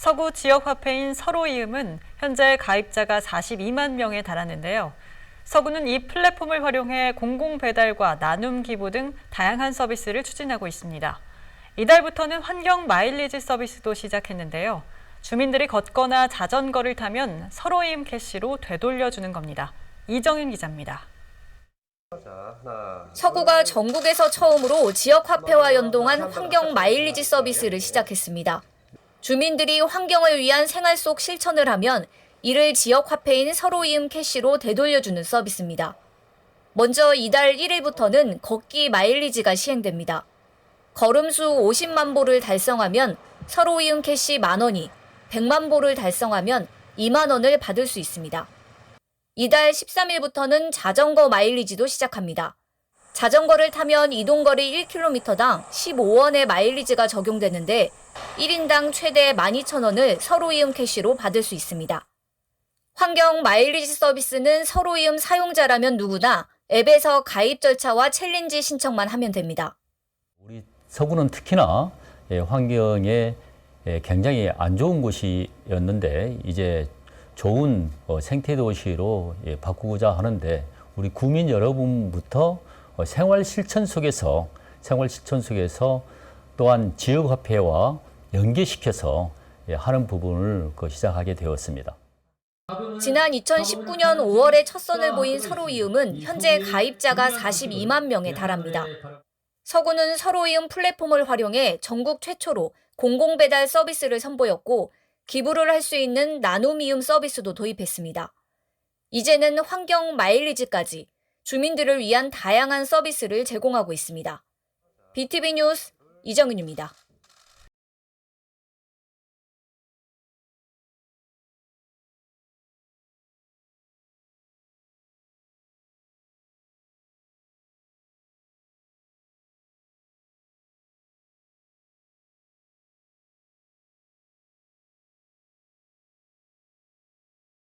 서구 지역 화폐인 서로이음은 현재 가입자가 42만 명에 달하는데요. 서구는 이 플랫폼을 활용해 공공 배달과 나눔 기부 등 다양한 서비스를 추진하고 있습니다. 이달부터는 환경 마일리지 서비스도 시작했는데요. 주민들이 걷거나 자전거를 타면 서로이음 캐시로 되돌려주는 겁니다. 이정윤 기자입니다. 서구가 전국에서 처음으로 지역 화폐와 연동한 환경 마일리지 서비스를 시작했습니다. 주민들이 환경을 위한 생활 속 실천을 하면 이를 지역 화폐인 서로이음 캐시로 되돌려주는 서비스입니다. 먼저 이달 1일부터는 걷기 마일리지가 시행됩니다. 걸음수 50만 보를 달성하면 서로이음 캐시 만 원이, 100만 보를 달성하면 2만 원을 받을 수 있습니다. 이달 13일부터는 자전거 마일리지도 시작합니다. 자전거를 타면 이동거리 1km당 15원의 마일리지가 적용되는데 1인당 최대 12,000원을 서로이음 캐시로 받을 수 있습니다. 환경 마일리지 서비스는 서로이음 사용자라면 누구나 앱에서 가입 절차와 챌린지 신청만 하면 됩니다. 우리 서구는 특히나 예, 환경에 예, 굉장히 안 좋은 곳이었는데 이제 좋은 어, 생태 도시로 예, 바꾸고자 하는데 우리 구민 여러분부터 어, 생활 실천 속에서 생활 실천 속에서 또한 지역 화폐와 연계시켜서 예, 하는 부분을 그 시작하게 되었습니다. 지난 2019년 5월에 첫 선을 보인 서로이음은 현재 가입자가 42만 명에 달합니다. 서구는 서로이음 플랫폼을 활용해 전국 최초로 공공배달 서비스를 선보였고 기부를 할 수 있는 나눔이음 서비스도 도입했습니다. 이제는 환경 마일리지까지 주민들을 위한 다양한 서비스를 제공하고 있습니다. BTV 뉴스 이정은입니다.